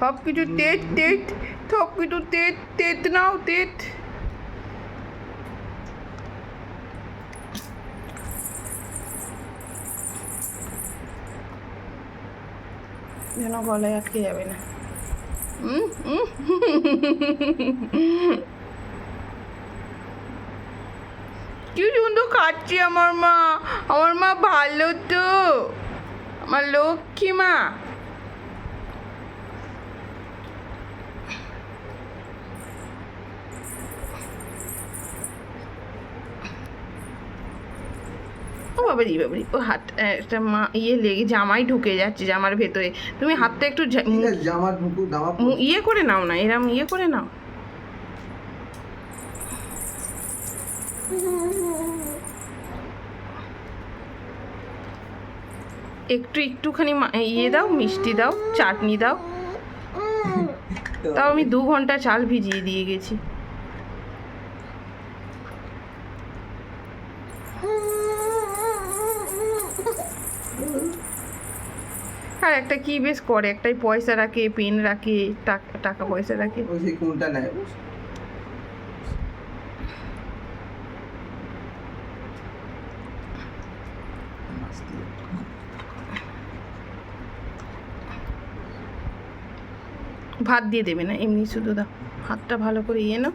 সব কিছু তেত তেত সব কিছু তেত তেত নাও তেত। যেন গলায় আটকে যাবে না। কি সুন্দর খাচ্ছে আমার মা। আমার মা ভালো তো। আমার লক্ষ্মী মা। ও বাবারি বাবারি ও হাত একটা মা ইয়ে লেগে জামাই ঢুকে যাচ্ছে জামার ভেতরে। তুমি হাতটা একটু জামা জামা ইয়ে করে নাও না এরম ইয়ে করে নাও। একটু একটুখানি ইয়ে দাও মিষ্টি দাও চাটনি দাও। তাও আমি দু ঘণ্টা চাল ভিজিয়ে দিয়ে গেছি। আর একটা কি বেশ করে একটাই পয়সা রাখে পেন রাখে টাকা টাকা পয়সা রাখে। কোনটা নেয়? ভাত দিয়ে দেবে না এমনি শুধু দাও। ভাতটা ভালো করে ইয়ে নাও।